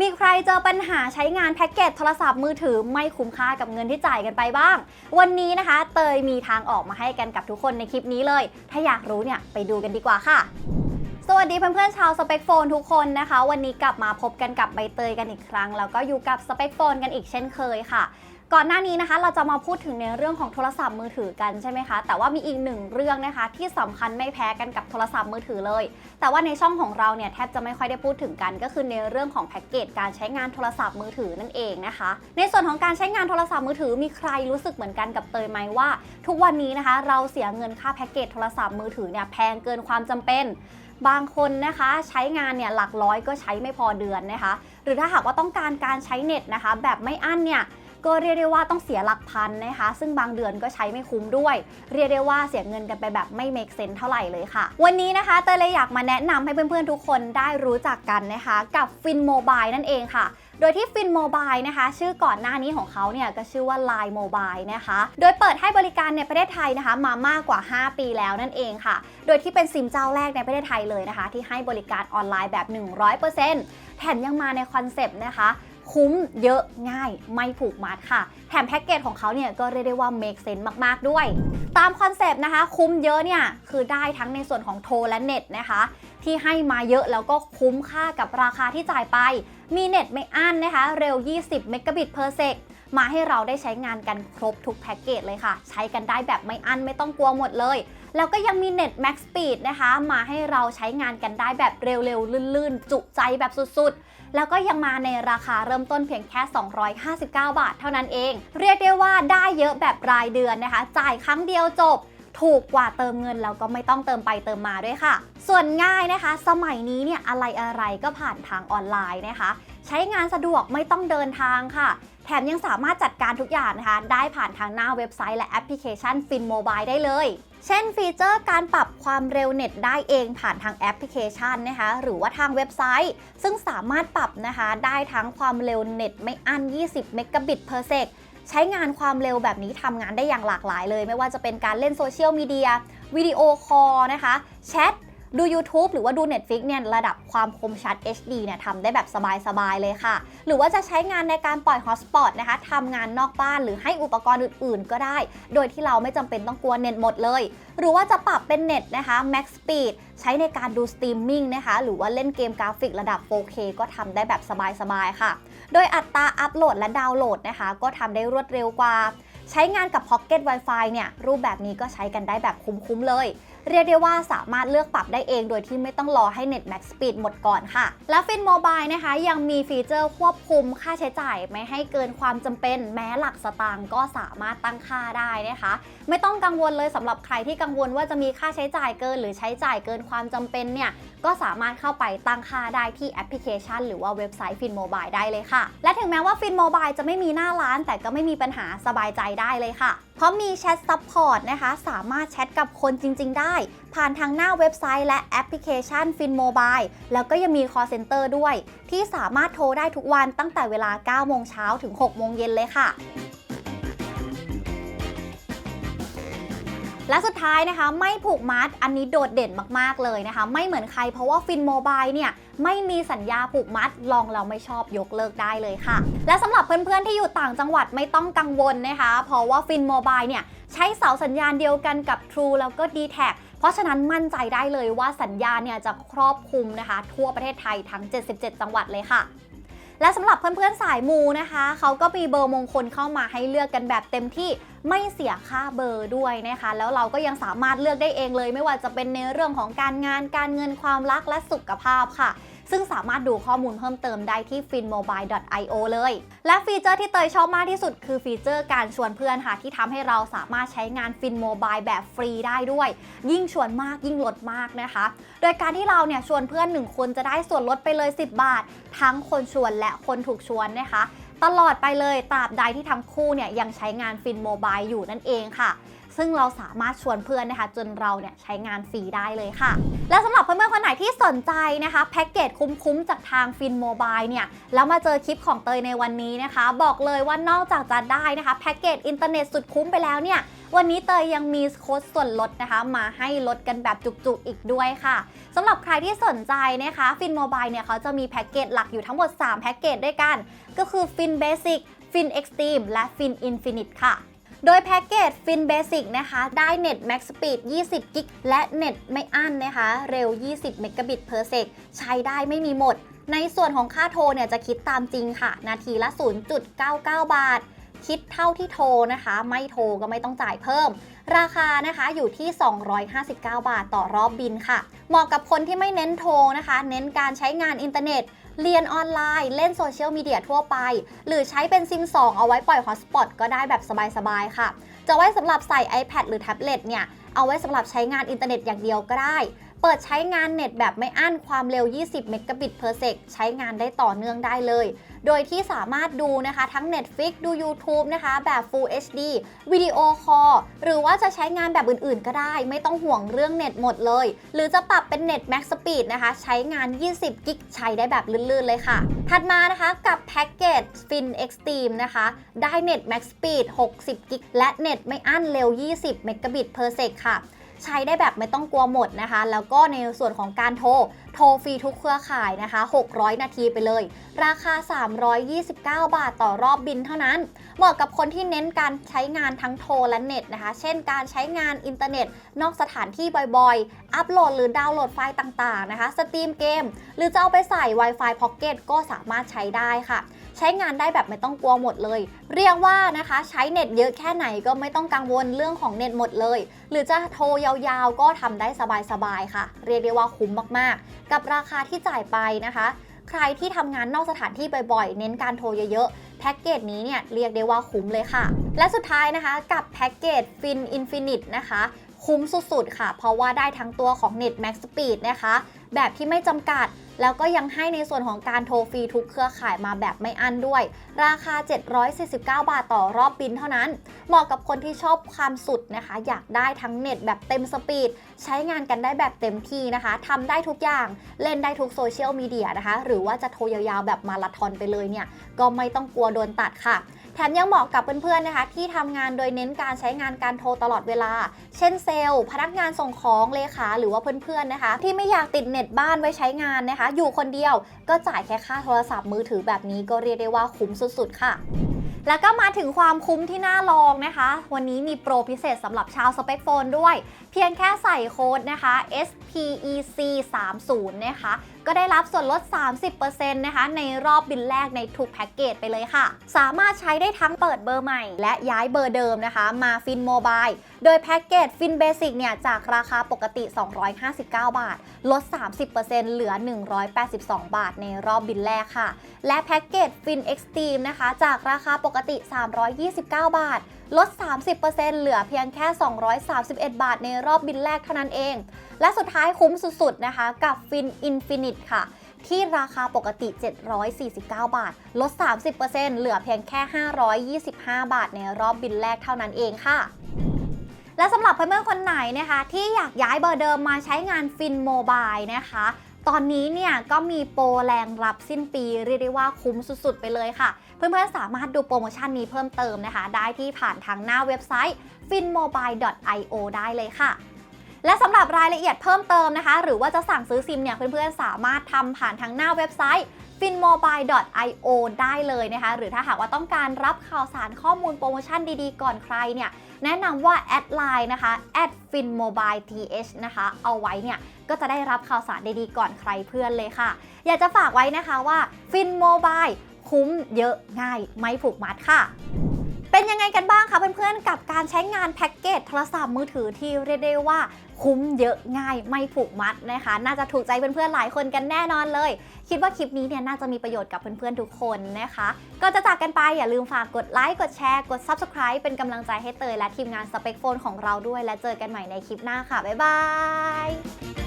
มีใครเจอปัญหาใช้งานแพ็กเกจโทรศัพท์มือถือไม่คุ้มค่ากับเงินที่จ่ายกันไปบ้าง วันนี้นะคะ เตยมีทางออกมาให้กันกับทุกคนในคลิปนี้เลย ถ้าอยากรู้เนี่ยไปดูกันดีกว่าค่ะสวัสดีเพื่อนๆชาวสเปกโฟนทุกคนนะคะ วันนี้กลับมาพบกันกับใบเตยกันอีกครั้ง แล้วก็อยู่กับสเปกโฟนกันอีกเช่นเคยค่ะ ก่อนหน้านี้นะคะ เราจะมาพูดถึงในเรื่องของโทรศัพท์มือถือกันใช่ไหมคะ แต่ว่ามีอีกหนึ่งเรื่องนะคะ ที่สำคัญไม่แพ้กันกับโทรศัพท์มือถือเลย แต่ว่าในช่องของเราเนี่ยแทบจะไม่ค่อยได้พูดถึงกัน ก็คือในเรื่องของแพ็กเกจการใช้งานโทรศัพท์มือถือนั่นเองนะคะ ในส่วนของการใช้งานโทรศัพท์มือถือมีใครรู้สึกเหมือนกันกับเตยไหมว่า ทุกวันนี้นะคะ เราเสียเงินค่าแพ็กเกจโทรศัพท์มือถือเนี่ยแพงเกินความจำเป็นบางคนนะคะใช้งานเนี่ยหลักร้อยก็ใช้ไม่พอเดือนนะคะ หรือถ้าหากว่าต้องการการใช้เน็ตนะคะ แบบไม่อั้นเนี่ย ก็เรียกได้ว่าต้องเสียหลักพันนะคะ ซึ่งบางเดือนก็ใช้ไม่คุ้มด้วย เรียกได้ว่าเสียเงินกันไปแบบไม่ make sense เท่าไหร่เลยค่ะ วันนี้นะคะเตยเลยอยากมาแนะนำให้เพื่อนๆทุกคนได้รู้จักกันนะคะกับฟินโมบายนั่นเองค่ะโดยที่ฟินโมบายนะคะ ชื่อก่อนหน้านี้ของเขาเนี่ยก็ชื่อว่า Line Mobile นะคะ โดยเปิดให้บริการในประเทศไทยนะคะมามากกว่า 5 ปีแล้วนั่นเองค่ะ โดยที่เป็นซิมเจ้าแรกในประเทศไทยเลยนะคะ ที่ให้บริการออนไลน์แบบ 100%แถมยังมาในคอนเซปต์นะคะ คุ้มเยอะง่ายไม่ผูกมัดค่ะ แถมแพ็กเกจของเขาเนี่ยก็เรียกได้ว่า make sense มากๆด้วย ตามคอนเซปต์นะคะ คุ้มเยอะเนี่ย คือได้ทั้งในส่วนของโทรและเน็ตนะคะ ที่ให้มาเยอะแล้วก็คุ้มค่ากับราคาที่จ่ายไป มีเน็ตไม่อั้นนะคะ เร็ว 20 เมกะบิตเพอร์เซก มาให้เราได้ใช้งานกันครบทุกแพ็กเกจเลยค่ะ ใช้กันได้แบบไม่อั้นไม่ต้องกลัวหมดเลย แล้วก็ยังมีเน็ต Max Speed นะคะ มาให้เราใช้งานกันได้แบบเร็วๆ ลื่นๆ จุใจแบบสุดๆ แล้วก็ยังมาในราคาเริ่มต้นเพียงแค่ 259 บาท เท่านั้นเอง เรียกได้ว่าได้เยอะแบบรายเดือนนะคะ จ่ายครั้งเดียวจบถูกกว่าเติมเงินแล้วก็ไม่ต้องเติมไปเติมมาด้วยค่ะ ส่วนง่ายนะคะ สมัยนี้เนี่ยอะไรอะไรก็ผ่านทางออนไลน์นะคะ ใช้งานสะดวกไม่ต้องเดินทางค่ะ แถมยังสามารถจัดการทุกอย่างนะคะได้ผ่านทางหน้าเว็บไซต์และแอปพลิเคชันฟินโมบายได้เลย เช่นฟีเจอร์การปรับความเร็วเน็ตได้เองผ่านทางแอปพลิเคชันนะคะหรือว่าทางเว็บไซต์ ซึ่งสามารถปรับนะคะได้ทั้งความเร็วเน็ตไม่อั้น 20 เมกะบิต per sec ใช้งานความเร็วแบบนี้ทำงานได้อย่างหลากหลายเลย ไม่ว่าจะเป็นการเล่นโซเชียลมีเดียวิดีโอคอลนะคะแชท ดู YouTube หรือว่าดู Netflix เนี่ยระดับความคมชัด HD เนี่ยทำได้แบบสบายๆเลยค่ะ หรือว่าจะใช้งานในการปล่อยฮอตสปอตนะคะทำงานนอกบ้านหรือให้อุปกรณ์อื่นๆ ก็ได้ โดยที่เราไม่จำเป็นต้องกลัวเน็ตหมดเลย หรือว่าจะปรับเป็นเน็ตนะคะ Max Speed ใช้ในการดูสตรีมมิ่งนะคะ หรือว่าเล่นเกมกราฟิกระดับ 4K ก็ทำได้แบบสบายๆค่ะ โดยอัตราอัปโหลดและดาวน์โหลดนะคะ ก็ทำได้รวดเร็วกว่า ใช้งานกับ Pocket Wi-Fi เนี่ยรูปแบบนี้ก็ใช้กันได้แบบคุ้มๆเลย เรียกได้ว่าสามารถเลือกปรับได้เองโดยที่ไม่ต้องรอให้ Net Max Speed หมดก่อนค่ะ และฟินโมบายนะคะ ยังมีฟีเจอร์ควบคุมค่าใช้จ่าย ไม่ให้เกินความจำเป็น แม้หลักสตางค์ก็สามารถตั้งค่าได้นะคะ ไม่ต้องกังวลเลยสำหรับใครที่กังวลว่าจะมีค่าใช้จ่ายเกิน หรือใช้จ่ายเกินความจำเป็นเนี่ยก็สามารถเข้าไปตั้งค่าได้ที่แอปพลิเคชัน หรือว่าเว็บไซต์ฟินโมบายได้เลยค่ะ และถึงแม้ว่าฟินโมบายจะไม่มีหน้าร้าน แต่ก็ไม่มีปัญหาสบายใจได้เลยค่ะเพราะมีแชทซัพพอร์ตนะคะ สามารถแชทกับคนจริง ๆ ได้ ผ่านทางหน้าเว็บไซต์และแอปพลิเคชันฟินโมบายแล้วก็ยังมี call center ด้วย ที่สามารถโทรได้ทุกวันตั้งแต่เวลา 9 โมงเช้าถึง 6 โมงเย็นเลยค่ะ และสุดท้ายนะคะไม่ผูกมัดอันนี้โดดเด่นมากๆเลยนะคะ ไม่เหมือนใครเพราะว่าฟินโมบายเนี่ยไม่มีสัญญาผูกมัด ลองเราไม่ชอบยกเลิกได้เลยค่ะ และสำหรับเพื่อนๆที่อยู่ต่างจังหวัดไม่ต้องกังวลนะคะ เพราะว่าฟินโมบายเนี่ยใช้เสาสัญญาณเดียวกันกับ True แล้วก็ d t แทเพราะฉะนั้นมั่นใจได้เลยว่าสัญญาเนี่ยจะครอบคลุมนะคะ ทั่วประเทศไทยทั้ง 77 จังหวัดเลยค่ะและสำหรับเพื่อนๆสายมูนะคะ เขาก็มีเบอร์มงคลเข้ามาให้เลือกกันแบบเต็มที่ ไม่เสียค่าเบอร์ด้วยนะคะ แล้วเราก็ยังสามารถเลือกได้เองเลย ไม่ว่าจะเป็นในเรื่องของการงานการเงินความรักและสุขภาพค่ะซึ่งสามารถดูข้อมูลเพิ่มเติมได้ที่ finmobile.io เลย และฟีเจอร์ที่เตยชอบมากที่สุดคือฟีเจอร์การชวนเพื่อนค่ะ ที่ทำให้เราสามารถใช้งาน Finmobile แบบฟรีได้ด้วย ยิ่งชวนมากยิ่งลดมากนะคะ โดยการที่เราเนี่ยชวนเพื่อน 1 คนจะได้ส่วนลดไปเลย 10 บาท ทั้งคนชวนและคนถูกชวนนะคะ ตลอดไปเลยตราบใดที่ทั้งคู่เนี่ยยังใช้งานฟินโมบายอยู่นั่นเองค่ะ ซึ่งเราสามารถชวนเพื่อนนะคะ จนเราเนี่ยใช้งานฟรีได้เลยค่ะ และสำหรับเพื่อนๆคนไหนที่สนใจนะคะ แพ็กเกจคุ้มๆจากทางฟินโมบายเนี่ยแล้วมาเจอคลิปของเตยในวันนี้นะคะ บอกเลยว่านอกจากจะได้นะคะแพ็กเกจอินเทอร์เน็ตสุดคุ้มไปแล้วเนี่ย วันนี้เตยยังมีโค้ดส่วนลดนะคะ มาให้ลดกันแบบจุกๆอีกด้วยค่ะสำหรับใครที่สนใจนะคะฟินโมบายเนี่ยเขาจะมีแพ็กเกจหลักอยู่ทั้งหมด 3 แพ็กเกจด้วยกัน ก็คือฟินเบสิกฟินเอ็กซ์ตรีมและฟินอินฟินิตค่ะโดยแพ็กเกจ Fin Basic นะคะ ได้เน็ต Max Speed 20 กิกและเน็ตไม่อั้นนะคะ เร็ว 20 เมกะบิต per sec ใช้ได้ไม่มีหมด ในส่วนของค่าโทรเนี่ยจะคิดตามจริงค่ะ นาทีละ 0.99 บาท คิดเท่าที่โทรนะคะ ไม่โทรก็ไม่ต้องจ่ายเพิ่ม ราคานะคะอยู่ที่ 259 บาทต่อรอบบินค่ะ เหมาะกับคนที่ไม่เน้นโทรนะคะ เน้นการใช้งานอินเทอร์เน็ต เรียนออนไลน์ เล่นโซเชียลมีเดียทั่วไป หรือใช้เป็นซิม 2 เอาไว้ปล่อยฮอตสปอตก็ได้แบบสบายๆค่ะ จะไว้สำหรับใส่ iPad หรือแท็บเล็ตเนี่ยเอาไว้สำหรับใช้งานอินเทอร์เน็ตอย่างเดียวก็ได้ เปิดใช้งานเน็ตแบบไม่อั้นความเร็ว 20 เมกะบิต per sec ใช้งานได้ต่อเนื่องได้เลย โดยที่สามารถดูนะคะทั้ง Netflix ดู YouTube นะคะ แบบ Full HD วิดีโอคอลหรือว่าจะใช้งานแบบอื่นๆ ก็ได้ ไม่ต้องห่วงเรื่องเน็ตหมดเลย หรือจะปรับเป็นเน็ต Max Speed นะคะ ใช้งาน 20 กิกใช้ได้แบบลื่นๆ เลยค่ะ ถัดมานะคะกับแพ็กเกจ Fin Extreme นะคะ ได้เน็ต Max Speed 60 กิกและเน็ตไม่อั้นเร็ว 20 เมกะบิต per sec ค่ะ ใช้ได้แบบไม่ต้องกลัวหมดนะคะ แล้วก็ในส่วนของการโทร โทรฟรีทุกเครือข่ายนะคะ 600 นาทีไปเลย ราคา 329 บาทต่อรอบบินเท่านั้น เหมาะกับคนที่เน้นการใช้งานทั้งโทรและเน็ตนะคะ เช่น การใช้งานอินเทอร์เน็ต นอกสถานที่บ่อยๆ อัปโหลดหรือดาวน์โหลดไฟล์ต่างๆนะคะ สตรีมเกม หรือจะเอาไปใส่ Wi-Fi Pocket ก็สามารถใช้ได้ค่ะ ใช้งานได้แบบไม่ต้องกลัวหมดเลย เรียกว่านะคะใช้เน็ตเยอะแค่ไหนก็ไม่ต้องกังวลเรื่องของเน็ตหมดเลย หรือจะโทรยาวๆ ก็ทำได้สบายๆค่ะ เรียกได้ว่าคุ้มมากๆกับราคาที่จ่ายไปนะคะ ใครที่ทำงานนอกสถานที่บ่อยๆ เน้นการโทรเยอะๆ แพ็กเกจนี้เนี่ยเรียกได้ว่าคุ้มเลยค่ะ และสุดท้ายนะคะกับแพ็กเกจ Fin Infinite นะคะคุ้มสุดๆ ค่ะ เพราะว่าได้ทั้งตัวของ Net Max Speed นะคะ แบบที่ไม่จำกัด แล้วก็ยังให้ในส่วนของการโทรฟรีทุกเครือข่ายมาแบบไม่อั้นด้วย ราคา 749 บาทต่อรอบบินเท่านั้น เหมาะกับคนที่ชอบความสุดนะคะ อยากได้ทั้งเน็ตแบบเต็มสปีด ใช้งานกันได้แบบเต็มที่นะคะทำได้ทุกอย่าง เล่นได้ทุกโซเชียลมีเดียนะคะ หรือว่าจะโทรยาวๆแบบมาราธอนไปเลยเนี่ย ก็ไม่ต้องกลัวโดนตัดค่ะแถมยังเหมาะกับเพื่อนๆนะคะ ที่ทำงานโดยเน้นการใช้งานการโทรตลอดเวลา เช่นเซลล์ พนักงานส่งของเลขาหรือว่าเพื่อนๆนะคะ ที่ไม่อยากติดเน็ตบ้านไว้ใช้งานนะคะอยู่คนเดียวก็จ่ายแค่ค่าโทรศัพท์มือถือแบบนี้ก็เรียกได้ว่าคุ้มสุดๆ ค่ะ แล้วก็มาถึงความคุ้มที่น่าลองนะคะ วันนี้มีโปรพิเศษสำหรับชาวสเปคโฟนด้วย เพียงแค่ใส่โค้ดนะคะ SPEC 3 0นะคะ ก็ได้รับส่วนลด 30%นะคะ ในรอบบินแรกในทุกแพ็กเกจไปเลยค่ะ สามารถใช้ได้ทั้งเปิดเบอร์ใหม่ และย้ายเบอร์เดิมนะคะ มาฟินโมบายโดยแพ็กเกจฟินเบสิกเนี่ย จากราคาปกติ 259 บาท ลด 30%เหลือ 182 บาทในรอบบินแรกค่ะ และแพ็กเกจฟินเอ็กซ์ตรีมนะคะ จากราคาปกกติ 329 บาท ลด 30%เหลือเพียงแค่ 231 บาทในรอบบินแรกเท่านั้นเอง และสุดท้ายคุ้มสุดๆนะคะ กับฟินอินฟินิตค่ะ ที่ราคาปกติ 749 บาท ลด 30%เหลือเพียงแค่ 525 บาทในรอบบินแรกเท่านั้นเองค่ะและสำหรับเพื่อนๆคนไหนนะคะ ที่อยากย้ายเบอร์เดิมมาใช้งานฟินโมบายนะคะ ตอนนี้เนี่ยก็มีโปรแรงรับสิ้นปีเรียกได้ว่าคุ้มสุดๆ ไปเลยค่ะ เพื่อนๆ สามารถดูโปรโมชั่นนี้เพิ่มเติมนะคะ ได้ที่ผ่านทางหน้าเว็บไซต์ finmobile.io ได้เลยค่ะ และสำหรับรายละเอียดเพิ่มเติมนะคะ หรือว่าจะสั่งซื้อซิมเนี่ยเพื่อนๆ สามารถทำผ่านทางหน้าเว็บไซต์ finmobile.io ได้เลยนะคะ หรือถ้าหากว่าต้องการรับข่าวสารข้อมูลโปรโมชั่นดีๆ ก่อนใครเนี่ย แนะนำว่าแอดไลน์นะคะ @finmobileth นะคะ เอาไว้เนี่ย ก็จะได้รับข่าวสารดีๆ ก่อนใครเพื่อนเลยค่ะ อยากจะฝากไว้นะคะว่า FinMobile คุ้มเยอะง่ายไม่ผูกมัดค่ะ เป็นยังไงกันบ้างคะเพื่อนๆ กับการใช้งานแพ็กเกจโทรศัพท์มือถือที่เรียกได้ว่าคุ้มเยอะง่ายไม่ผูกมัดนะคะ น่าจะถูกใจเพื่อนๆ หลายคนกันแน่นอนเลย คิดว่าคลิปนี้เนี่ยน่าจะมีประโยชน์กับเพื่อนๆ ทุกคนนะคะ ก็จะจากกันไปอย่าลืมฝากกดไลค์กดแชร์กด Subscribe เป็นกำลังใจให้เตยและทีมงานสเปคโฟนของเราด้วย และเจอกันใหม่ในคลิปหน้าค่ะบ๊ายบาย